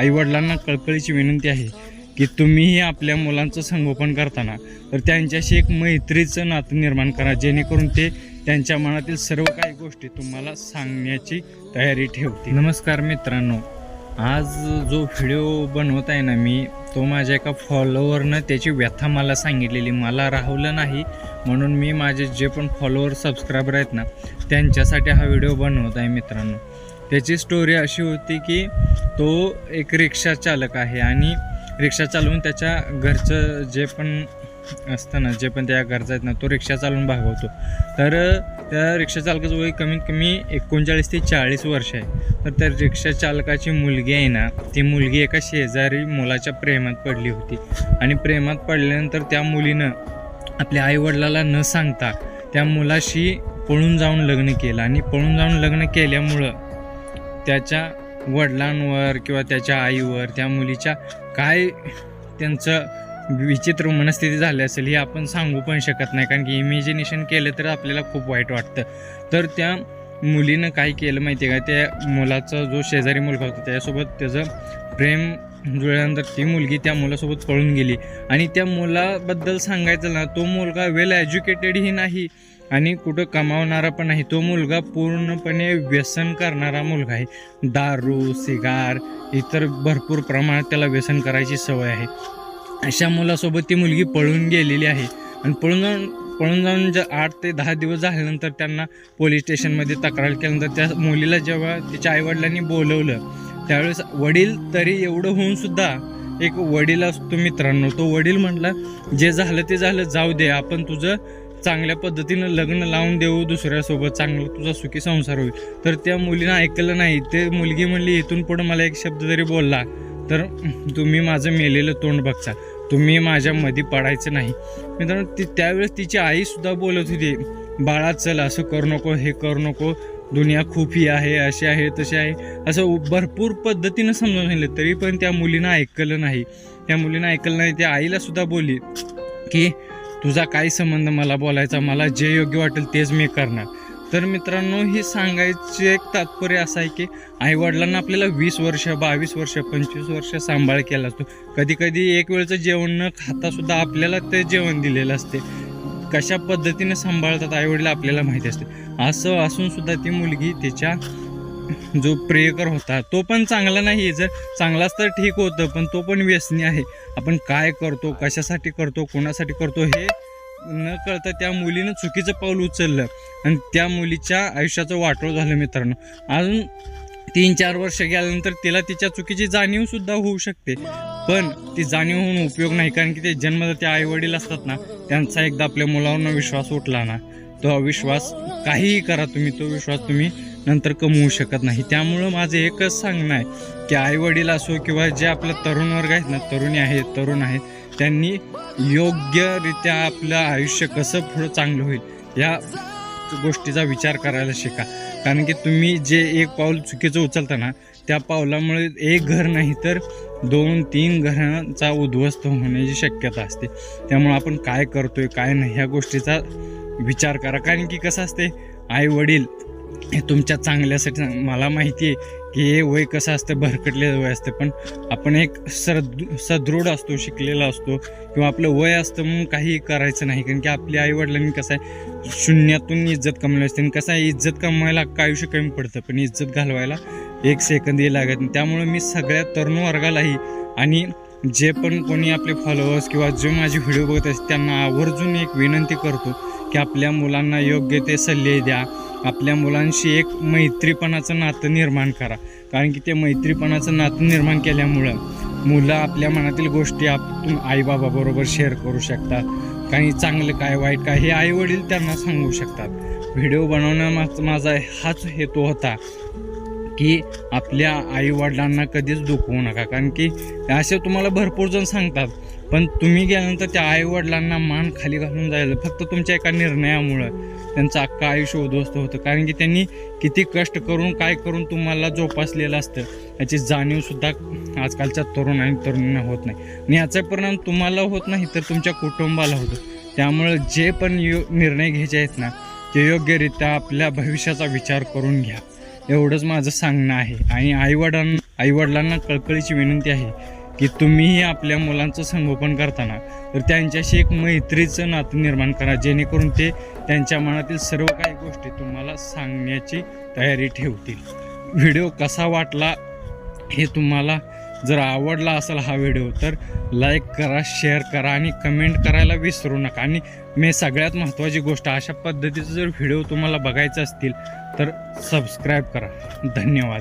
आईवडिलांना कळकळीची विनंती आहे की तुम्हीही आपल्या मुलांचं संगोपन करताना तर त्यांच्याशी एक मैत्रीचं नातं निर्माण करा जेणेकरून ते त्यांच्या मनातील सर्व काही गोष्टी तुम्हाला सांगण्याची तयारी ठेवते नमस्कार मित्रांनो. आज जो व्हिडिओ बनवत आहे ना मी तो माझ्या एका फॉलोवरनं त्याची व्यथा मला सांगितलेली मला राहवलं नाही म्हणून मी माझे जे पण फॉलोवर सबस्क्रायबर आहेत ना त्यांच्यासाठी हा व्हिडिओ बनवत आहे मित्रांनो. त्याची स्टोरी अशी होती की तो एक रिक्षा चालक आहे आणि रिक्षा चालवून त्याच्या घरचं जे पण असतं ना जे पण त्या घरचं आहेत ना तो रिक्षा चालवून भागवतो. तर त्या रिक्षा चालकाचं वय कमीत कमी एकोणचाळीस ते चाळीस वर्ष आहे. तर त्या रिक्षा चालकाची मुलगी आहे ना ती मुलगी एका शेजारी मुलाच्या प्रेमात पडली होती. आणि प्रेमात पडल्यानंतर त्या मुलीनं आपल्या आईवडिलाला न सांगता त्या मुलाशी पळून जाऊन लग्न केलं. आणि पळून जाऊन लग्न केल्यामुळं त्याच्या वडिलांवर किंवा त्याच्या आईवर त्या मुलीच्या काय त्यांचं विचित्र मनस्थिती झाली असेल हे आपण सांगू पण शकत नाही. कारण की इमॅजिनेशन केलं तर आपल्याला खूप वाईट वाटतं. तर त्या मुलीनं काय केलं माहिती आहे का? त्या मुलाचा जो शेजारी मुलगा होता त्याच्यासोबत त्याचं प्रेम जुळल्यानंतर ती मुलगी त्या मुलासोबत पळून गेली. आणि त्या मुलाबद्दल सांगायचं ना तो मुलगा वेल एज्युकेटेडही नाही. आणि कुठं कमावणारा पण नाही. तो मुलगा पूर्णपणे व्यसन करणारा मुलगा आहे. दारू सिगार इतर भरपूर प्रमाणात त्याला व्यसन करायची सवय आहे. अशा मुलासोबत ती मुलगी पळून गेलेली आहे. आणि पळून जाऊन पळून जाऊन ज आठ ते दहा दिवस झाल्यानंतर त्यांना पोलीस स्टेशनमध्ये तक्रार केल्यानंतर त्या मुलीला जेव्हा तिच्या आईवडिलांनी बोलवलं त्यावेळेस वडील तरी एवढं होऊन सुद्धा एक वडील असतो मित्रांनो तो वडील म्हटला जे झालं ते झालं जाऊ दे आपण तुझं चांगल्या पद्धतीनं लग्न लावून देऊ दुसऱ्यासोबत चांगलं तुझा सुखी संसार होईल. तर त्या मुलीनं ऐकलं नाही. ते मुलगी म्हणली इथून पुढं मला एक शब्द जरी बोलला तर तुम्ही माझं मेलेलं तोंड बघता. तुम्ही माझ्या मध्ये पडायचं नाही. मित्रांनो ती त्यावेळेस तिची आईसुद्धा बोलत होती बाळा चल असं करू नको हे करू नको. दुनिया खूप ही आहे अशी आहे तशी आहे. असं भरपूर पद्धतीनं समजून सांगितलं. तरी पण त्या मुलीनं ऐकलं नाही. त्या मुलीनं ऐकलं नाही. त्या आईलासुद्धा बोलली की तुझा काय संबंध मला बोलायचा मला जे योग्य वाटेल तेच मी करणार. तर मित्रांनो हे सांगायचे एक तात्पर्य असं आहे की आईवडिलांना आपल्याला वीस वर्ष बावीस वर्ष पंचवीस वर्ष सांभाळ केला असतो. कधी कधी एक वेळचं जेवण न खाता सुद्धा आपल्याला ते जेवण दिलेलं असते. कशा पद्धतीने सांभाळतात आईवडील आपल्याला माहिती असते. असं असून सुद्धा ती मुलगी तिच्या जो प्रेयकर होता तो पण चांगला नाही जर चांगलाच तर ठीक होतं पण तो पण व्यसनी आहे. आपण काय करतो कशासाठी करतो कोणासाठी करतो हे न कळता त्या मुलीनं चुकीचं पाऊल उचललं. आणि त्या मुलीच्या आयुष्याचं वाटोळ झालं मित्रांनो. अजून तीन चार वर्ष गेल्यानंतर तिला तिच्या चुकीची जाणीवसुद्धा होऊ शकते. पण ती जाणीव होऊन उपयोग नाही कारण की ते जन्मदाते आई वडील असतात ना त्यांचा एकदा आपल्या मुलांना विश्वास उठला ना तो अविश्वास काहीही करा तुम्ही तो विश्वास तुम्ही नंतर कमवू शकत नाही. त्यामुळं माझं एकच सांगणं आहे की आई वडील असो किंवा जे आपलं तरुण वर्ग आहेत ना तरुणी आहेत तरुण आहेत त्यांनी योग्यरित्या आपलं आयुष्य कसं पुढं चांगलं होईल या गोष्टीचा विचार करायला शिका. कारण की तुम्ही जे एक पाऊल चुकीचं उचलता ना त्या पावलामुळे एक घर नाही तर दोन तीन घरांचा उद्ध्वस्त होण्याची शक्यता असते. त्यामुळे आपण काय करतोय काय नाही ह्या गोष्टीचा विचार करा. कारण की कसं असते आई वडील हे तुमच्या चांगल्यासाठी मला माहिती आहे की हे वय कसं असतं भरकटलेलं वय असतं पण आपण एक सद सदृढ असतो शिकलेला असतो किंवा आपलं वय असतं म्हणून काही करायचं नाही कारण की आपल्या आईवडिलांनी कसं आहे शून्यातून इज्जत कमवली असते आणि कसं आहे इज्जत कमवायला अख्खं आयुष्य कमी पडतं पण इज्जत घालवायला एक सेकंदही लागत नाही. त्यामुळे मी सगळ्या तरुण वर्गालाही आणि जे पण कोणी आपले फॉलोअर्स किंवा जे माझे व्हिडिओ बघत असतात त्यांना आवर्जून एक विनंती करतो की आपल्या मुलांना योग्य ते सल्ले द्या आपल्या मुलांशी एक मैत्रीपणाचं नातं निर्माण करा. कारण की ते मैत्रीपणाचं नातं निर्माण केल्यामुळं मुलं आपल्या मनातील गोष्टी आपण आईबाबाबरोबर शेअर करू शकतात. काही चांगलं काय वाईट काय हे आई वडील त्यांना सांगू शकतात. व्हिडिओ बनवण्यामागचा माझा हाच हेतू होता की आपल्या आईवडिलांना कधीच दुखवू नका. कारण की असे तुम्हाला भरपूर जण सांगतात पण तुम्ही गेल्यानंतर त्या आईवडिलांना मान खाली घालून जायचं फक्त तुमच्या एका निर्णयामुळं त्यांचं अख्खं आयुष्य उद्ध्वस्त होतं. कारण की त्यांनी किती कष्ट करून काय करून तुम्हाला जोपासलेलं असतं याची जाणीवसुद्धा आजकालच्या तरुण आणि तरुणींना होत नाही. आणि याचा परिणाम तुम्हाला होत नाही तर तुमच्या कुटुंबाला होतो. त्यामुळं जे पण यो निर्णय घ्यायचे आहेत ना ते योग्यरित्या आपल्या भविष्याचा विचार करून घ्या. एवढंच माझं सांगणं आहे. आणि आईवडिलां आईवडिलांना कळकळीची विनंती आहे की तुम्हीही आपल्या मुलांचं संगोपन करताना तर त्यांच्याशी एक मैत्रीचं नातं निर्माण करा जेणेकरून ते त्यांच्या मनातील सर्व काही गोष्टी तुम्हाला सांगण्याची तयारी ठेवतील. व्हिडिओ कसा वाटला हे तुम्हाला जर आवडला असेल हा व्हिडिओ तर लाईक करा शेअर करा आणि कमेंट करायला विसरू नका. आणि मी सगळ्यात महत्त्वाची गोष्ट अशा पद्धतीचं जर व्हिडिओ तुम्हाला बघायचा असतील तर सबस्क्राईब करा. धन्यवाद.